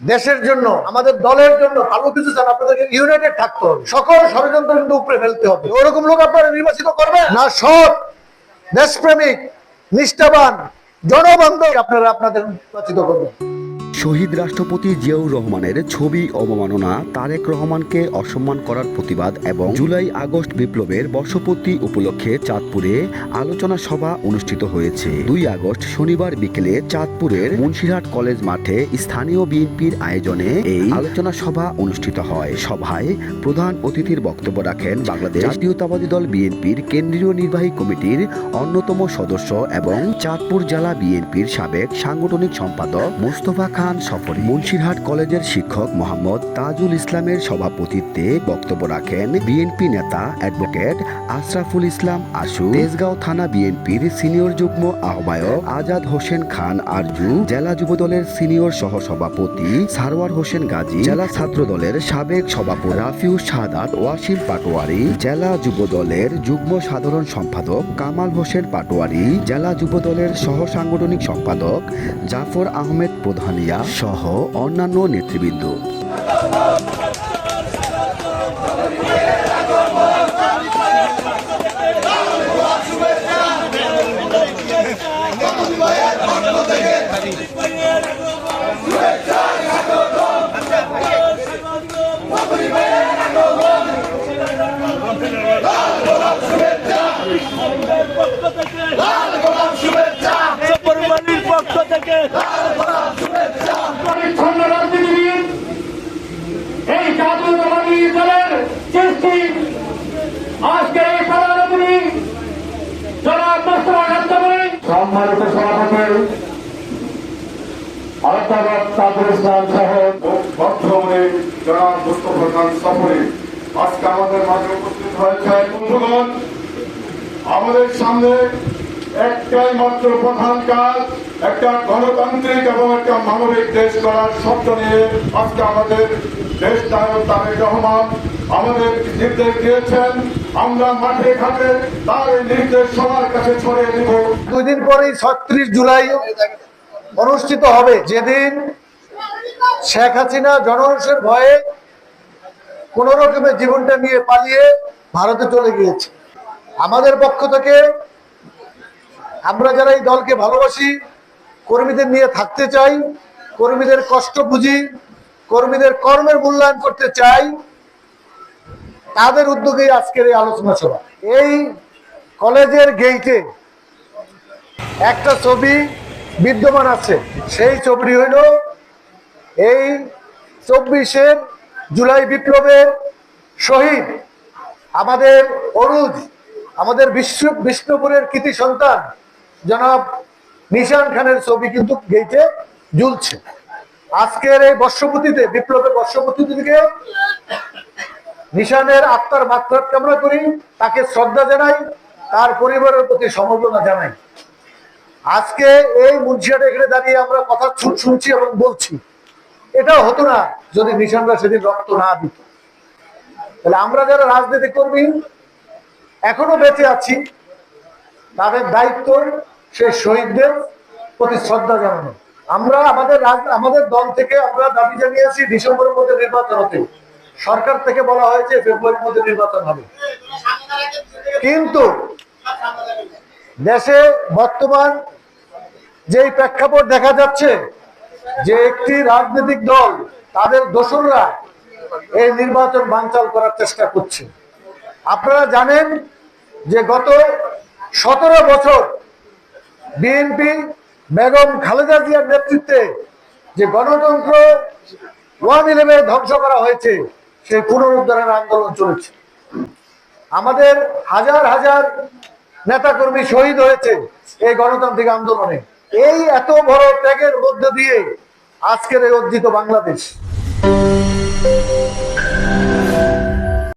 দেশের জন্য আমাদের দলের জন্য ভালো কিছু চান আপনাদেরকে ইউনাইটেড থাকতে হবে। সকল ষড়যন্ত্র কিন্তু উপরে ফেলতে হবে। ওরকম লোক আপনারা নির্বাচিত করবেন? না সৎ দেশপ্রেমিক নিষ্ঠাবান জনবান্ধব আপনারা আপনাদের নির্বাচিত করবেন। শহীদ রাষ্ট্রপতি জিয়াউর রহমানের ছবি অবমাননা, তারেক রহমানকে অসম্মান করার প্রতিবাদ এবং জুলাই আগস্ট বিপ্লবের বর্ষপূর্তি উপলক্ষে চাঁদপুরে আলোচনা সভা অনুষ্ঠিত হয়েছে। দুই আগস্ট শনিবার বিকেলে চাঁদপুরের মুন্সিরহাট কলেজ মাঠে স্থানীয় বিএনপির আয়োজনে এই আলোচনা সভা অনুষ্ঠিত হয়। সভায় প্রধান অতিথির বক্তব্য রাখেন বাংলাদেশ জাতীয়তাবাদী দল বিএনপির কেন্দ্রীয় নির্বাহী কমিটির অন্যতম সদস্য এবং চাঁদপুর জেলা বিএনপির সাবেক সাংগঠনিক সম্পাদক মোস্তফা খান সফরি মুন্সিরহাট কলেজের শিক্ষক মোহাম্মদ তাজুল ইসলামের সভাপতিত্বে বক্তব্য রাখেন বিএনপি নেতা অ্যাডভোকেট আশরাফুল ইসলাম আশু। তেজগাঁও থানা বিএনপির সিনিয়র যুগ্ম আহ্বায়ক আজাদ হোসেন খান আরজু। জেলা যুবদলের সিনিয়র সহ সভাপতি সারওয়ার হোসেন গাজী। জেলা ছাত্র দলের সাবেক সভাপতি রাফিউস সাদাত ওয়াসিম পাটোয়ারি। জেলা যুব দলের যুগ্ম সাধারণ সম্পাদক কামাল হোসেন পাটোয়ারি। জেলা যুব দলের সহ সাংগঠনিক সম্পাদক জাফর আহমেদ প্রধানিয়া। সহ অন্যান্য নেতৃবৃন্দ। পরিবারের পক্ষ থেকে পরিচ্ছন্ন রাজনীতিবিদ এই জাতীয়তাবাদী দলের সৃষ্টি আজকে এই সভাপতি জনাব মোস্তফা গাদ্দামী সভাপতি আমাদের আমাদের সামনে একটাই মাত্র প্রধান কাজ, একটা গণতান্ত্রিক এবং একটা মানবিক দেশ করার স্বপ্ন নিয়ে আজকে আমাদের দেশ নায়ক তারেক রহমান আমাদের নির্দেশ দিয়েছেন। আমরা মাঠে ঘাটে তার নির্দেশ সবার কাছে ছড়িয়ে দিব। দুই দিন পরেই ছত্রিশ জুলাই অনুষ্ঠিত হবে। যেদিন শেখ হাসিনা জনরসের ভয়ে কোন রকমের জীবনটা নিয়ে পালিয়ে ভারতে চলে গিয়েছে। আমাদের পক্ষ থেকে আমরা যারা এই দলকে ভালোবাসি, কর্মীদের নিয়ে থাকতে চাই, কর্মীদের কষ্ট বুঝি, কর্মীদের কর্মের মূল্যায়ন করতে চাই তাদের উদ্যোগেই আজকের এই আলোচনা সভা। এই কলেজের গেইটে একটা ছবি বিদ্যমান আছে। সেই ছবিটি হইল এই চব্বিশের জুলাই বিপ্লবের শহীদ, আমাদের অরুজ, আমাদের বিশ্ব বিষ্ণুপুরের কৃতি সন্তান, জনাব নিশান খানের ছবি কিন্তু গেইটে ঝুলছে। আজকের এই বর্ষপতিতে বিপ্লবের বর্ষপতিতে নিশানের আত্মার মাত্রাত কামনা করি? তাকে শ্রদ্ধা জানাই, তার পরিবারের প্রতি সমবেদনা জানাই। আজকে এই মুন্সিয়াট এখানে দাঁড়িয়ে আমরা কথা শুন- শুনছি এবং বলছি। এটাও হতো না যদি নিশানরা সেদিন রক্ত না দিত। তাহলে আমরা যারা রাজনীতি কর্মী, এখনও বেঁচে আছি। তাদের দায়িত্ব সেই শহীদদের প্রতি শ্রদ্ধা জানানো। আমরা আমাদের আমাদের দল থেকে আমরা দাবি জানিয়েছি ডিসেম্বরের মধ্যে নির্বাচন হতে। সরকার থেকে বলা হয়েছে ফেব্রুয়ারির মধ্যে নির্বাচন হবে। কিন্তু দেশে বর্তমান যেই প্রেক্ষাপট দেখা যাচ্ছে, যে একটি রাজনৈতিক দল, তাদের দোসররা এই নির্বাচন বানচাল করার চেষ্টা করছে। আপনারা জানেন যে গত সতেরো বছর বিএনপি বেগম খালেদা জিয়ার নেতৃত্বে যে গণতন্ত্র ওয়ান ইলেভেন ধ্বংস করা হয়েছে সেই পুনরুদ্ধারের আন্দোলন চলেছে। আমাদের হাজার হাজার নেতাকর্মী শহীদ হয়েছে এই গণতান্ত্রিক আন্দোলনে। এই এত বড় ত্যাগের মধ্য দিয়ে আজকের এই অর্জিত বাংলাদেশ।